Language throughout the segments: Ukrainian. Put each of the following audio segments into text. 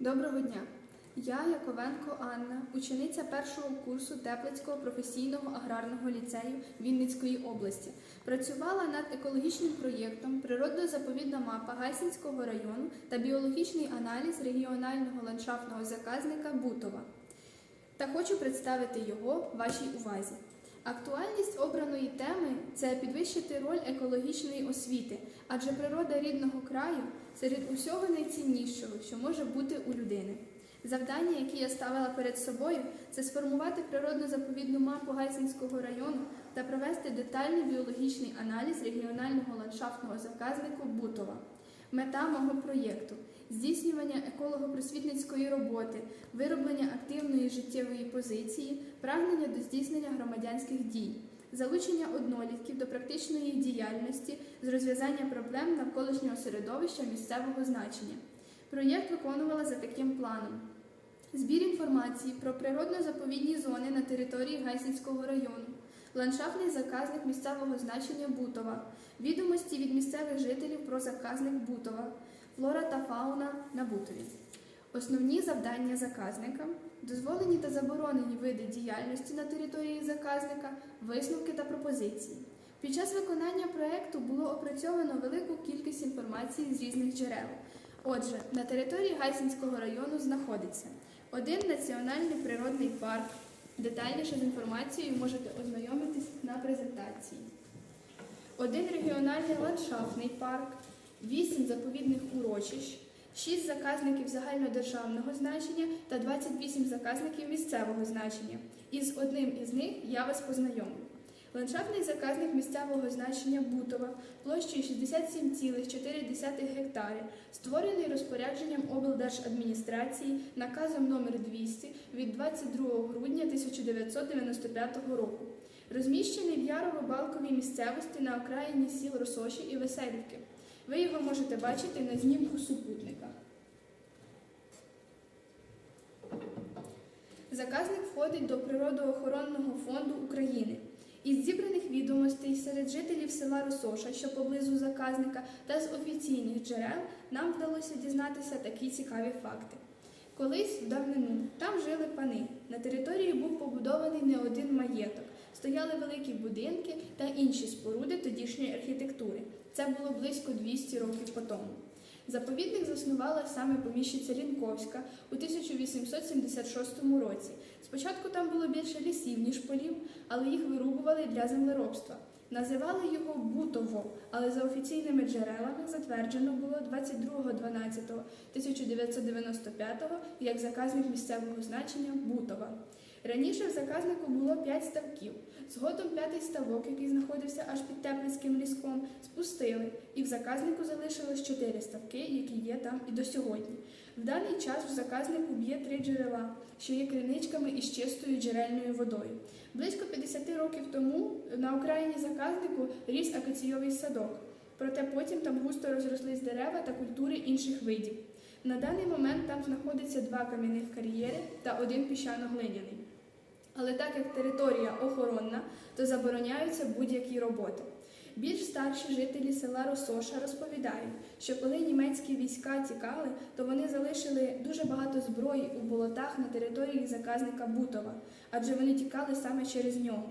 Доброго дня! Я Яковенко Анна, учениця першого курсу Теплицького професійного аграрного ліцею Вінницької області. Працювала над екологічним проєктом Природно-заповідна мапа Гайсинського району та біологічний аналіз регіонального ландшафтного заказника Бутова. Та хочу представити його вашій увазі. Актуальність обраної теми це підвищити роль екологічної освіти, адже природа рідного краю серед усього найціннішого, що може бути у людини. Завдання, які я ставила перед собою, це сформувати природно-заповідну мапу Гайсинського району та провести детальний біологічний аналіз регіонального ландшафтного заказнику Бутова. Мета мого проєкту здійснювання еколого-просвітницької роботи, вироблення активної життєвої позиції, прагнення до здійснення громадянських дій, залучення однолітків до практичної діяльності з розв'язання проблем навколишнього середовища місцевого значення. Проєкт виконувала за таким планом. Збір інформації про природно-заповідні зони на території Гайсинського району, ландшафтний заказник місцевого значення Бутова, відомості від місцевих жителів про заказник Бутова, флора та фауна на Бутові. Основні завдання заказника дозволені та заборонені види діяльності на території заказника, висновки та пропозиції. Під час виконання проєкту було опрацьовано велику кількість інформації з різних джерел. Отже, на території Гайсинського району знаходиться один національний природний парк. Детальніше з інформацією можете ознайомитись на презентації. Один регіональний ландшафтний парк, вісім заповідних урочищ, шість заказників загальнодержавного значення та 28 заказників місцевого значення. Із одним із них я вас познайомлю. Ландшафтний заказник місцевого значення Бутова площею 67,4 гектари, створений розпорядженням облдержадміністрації наказом номер 200 від 22 грудня 1995 року. Розміщений в Ярово-Балковій місцевості на окраїні сіл Росоші і Веселівки. Ви його можете бачити на знімку супутника. Заказник входить до Природоохоронного фонду України. Із зібраних відомостей серед жителів села Росоша, що поблизу заказника, та з офіційних джерел нам вдалося дізнатися такі цікаві факти. Колись в давнину там жили пани. На території був побудований не один маєток, стояли великі будинки та інші споруди тодішньої архітектури. Це було близько 200 років по тому. Заповідник заснувала саме поміщиця Лінковська у 1876 році. Спочатку там було більше лісів, ніж полів, але їх вирубували для землеробства. Називали його Бутово, але за офіційними джерелами затверджено було 22.12.1995 як заказник місцевого значення Бутова. Раніше в заказнику було 5 ставків. Згодом п'ятий ставок, який знаходився аж під Теплицьким ліском, спустили, і в заказнику залишилось 4 ставки, які є там і до сьогодні. В даний час в заказнику б'є три джерела, що є криничками із чистою джерельною водою. Близько 50 років тому на окраїні заказнику ріс акаційовий садок, проте потім там густо розрослись дерева та культури інших видів. На даний момент там знаходиться два кам'яних кар'єри та один піщано-глиняний. Але так як територія охоронна, то забороняються будь-які роботи. Більш старші жителі села Росоша розповідають, що коли німецькі війська тікали, то вони залишили дуже багато зброї у болотах на території заказника Бутова, адже вони тікали саме через нього.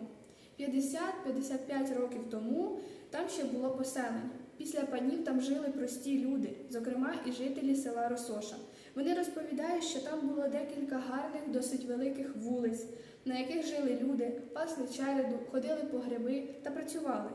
50-55 років тому там ще було поселення. Після панів там жили прості люди, зокрема і жителі села Росоша. Вони розповідають, що там було декілька гарних, досить великих вулиць, на яких жили люди, пасли череду, ходили по гриби та працювали.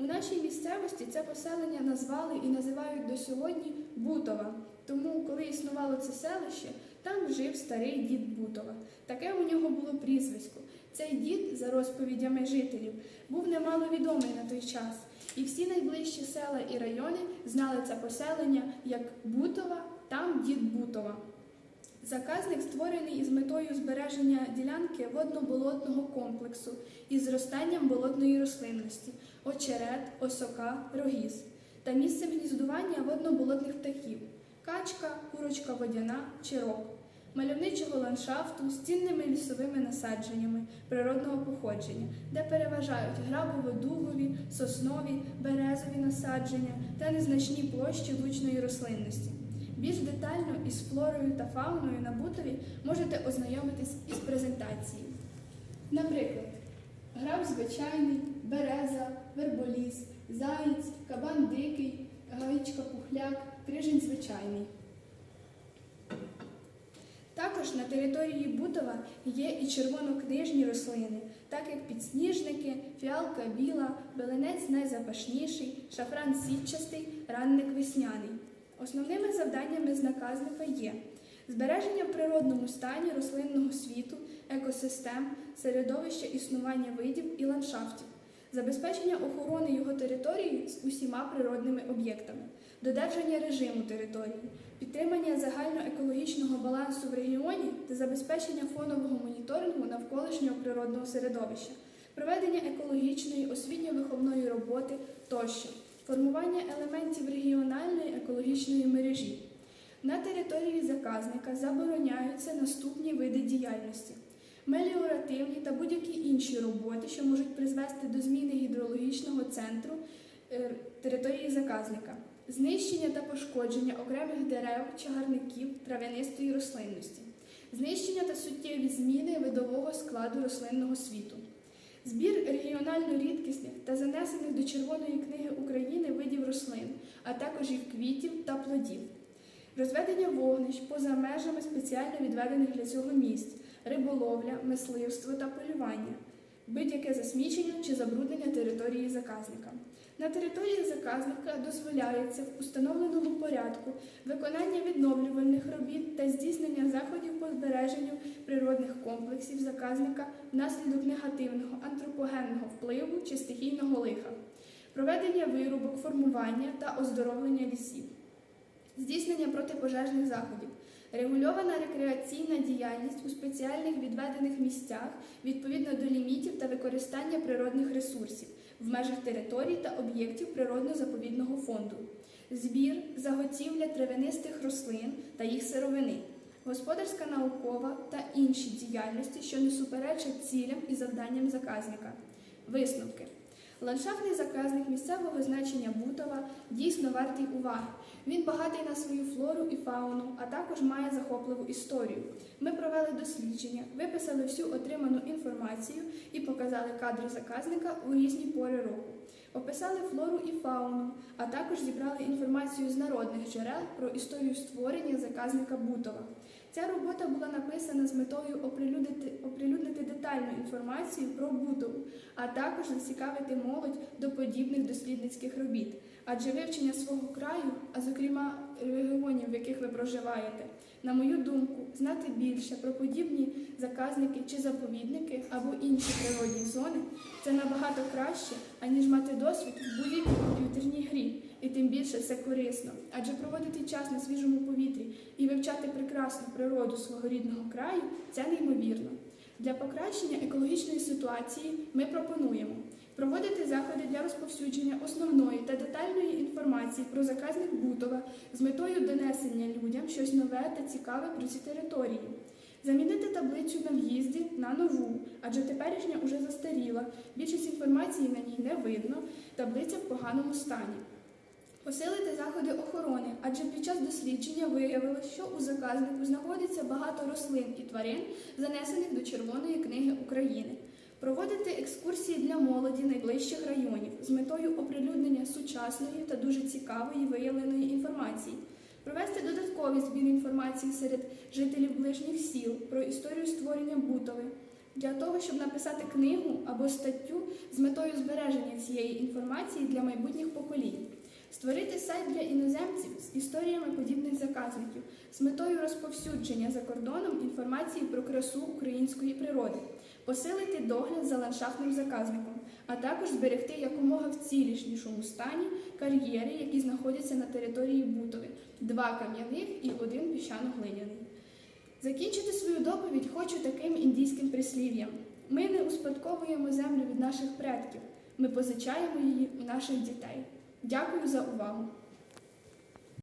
У нашій місцевості це поселення назвали і називають до сьогодні Бутова. Тому, коли існувало це селище, там жив старий дід Бутова. Таке у нього було прізвисько. Цей дід, за розповідями жителів, був немало відомий на той час, і всі найближчі села і райони знали це поселення як Бутова, там дід Бутова. Заказник створений із метою збереження ділянки водно-болотного комплексу із зростанням болотної рослинності, очерет, осока, рогіз та місцем гніздування водно-болотних птахів качка, курочка водяна, чирок, мальовничого ландшафту з цінними лісовими насадженнями природного походження, де переважають грабово-дубові, соснові, березові насадження та незначні площі лучної рослинності. Більш детально із флорою та фауною на Бутові можете ознайомитись із презентацією. Наприклад, граб звичайний, береза, верболіс, заєць, кабан дикий, гаїчка пухляк, крижень звичайний. Також на території Бутова є і червонокнижні рослини, так як підсніжники, фіалка біла, беленець найзапашніший, шафран сітчастий, ранник весняний. Основними завданнями знаказника є збереження в природному стані рослинного світу, екосистем, середовища існування видів і ландшафтів, забезпечення охорони його території з усіма природними об'єктами, додержання режиму території, підтримання загальноекологічного балансу в регіоні та забезпечення фонового моніторингу навколишнього природного середовища, проведення екологічної освітньо-виховної роботи тощо, формування елементів регіональної екологічної мережі. На території заказника забороняються наступні види діяльності: меліоративні та будь-які інші роботи, що можуть призвести до зміни гідрологічного центру е, території заказника, знищення та пошкодження окремих дерев, чагарників, трав'янистої рослинності, знищення та суттєві зміни видового складу рослинного світу. Збір регіонально рідкісних та занесених до Червоної книги України видів рослин, а також їх квітів та плодів, розведення вогнищ поза межами спеціально відведених для цього місць, риболовля, мисливство та полювання, будь-яке засмічення чи забруднення території заказника. На території заказника дозволяється в установленому порядку виконання відновлювальних робіт та здійснення заходів по збереженню природних комплексів заказника внаслідок негативного антропогенного впливу чи стихійного лиха, проведення вирубок, формування та оздоровлення лісів, здійснення протипожежних заходів, регульована рекреаційна діяльність у спеціальних відведених місцях відповідно до лімітів та використання природних ресурсів в межах територій та об'єктів природно-заповідного фонду, збір, заготівля травянистих рослин та їх сировини, господарська наукова та інші діяльності, що не суперечать цілям і завданням заказника. Висновки. Ландшафтний заказник місцевого значення Бутова дійсно вартий уваги. Він багатий на свою флору і фауну, а також має захопливу історію. Ми провели дослідження, виписали всю отриману інформацію і показали кадри заказника у різні пори року. Описали флору і фауну, а також зібрали інформацію з народних джерел про історію створення заказника Бутова. Ця робота була написана з метою оприлюднити, оприлюднити детальну інформацію про Бутову, а також зацікавити молодь до подібних дослідницьких робіт. Адже вивчення свого краю, а зокрема регіонів, в яких ви проживаєте, на мою думку, знати більше про подібні заказники чи заповідники або інші природні зони це набагато краще, аніж мати досвід в будь-якій комп'ютерній грі. І тим більше це корисно, адже проводити час на свіжому повітрі і вивчати прекрасну природу свого рідного краю це неймовірно. Для покращення екологічної ситуації ми пропонуємо проводити заходи для розповсюдження основної та детальної інформації про заказник Бутова з метою донесення людям щось нове та цікаве про ці території. Замінити таблицю на в'їзді на нову, адже теперішня уже застаріла, більшість інформації на ній не видно, таблиця в поганому стані. Посилити заходи охорони, адже під час дослідження виявилось, що у заказнику знаходиться багато рослин і тварин, занесених до Червоної книги України. Проводити екскурсії для молоді найближчих районів з метою оприлюднення сучасної та дуже цікавої виявленої інформації. Провести додатковий збір інформації серед жителів ближніх сіл про історію створення Бутови для того, щоб написати книгу або статтю з метою збереження цієї інформації для майбутніх поколінь. Створити сайт для іноземців з історіями подібних заказників з метою розповсюдження за кордоном інформації про красу української природи, посилити догляд за ландшафтним заказником, а також зберегти якомога в ціліснішому стані кар'єри, які знаходяться на території Бутови, два кам'яних і один піщано-глиняний. Закінчити свою доповідь хочу таким індійським прислів'ям: ми не успадковуємо землю від наших предків, ми позичаємо її у наших дітей. Дякую за увагу!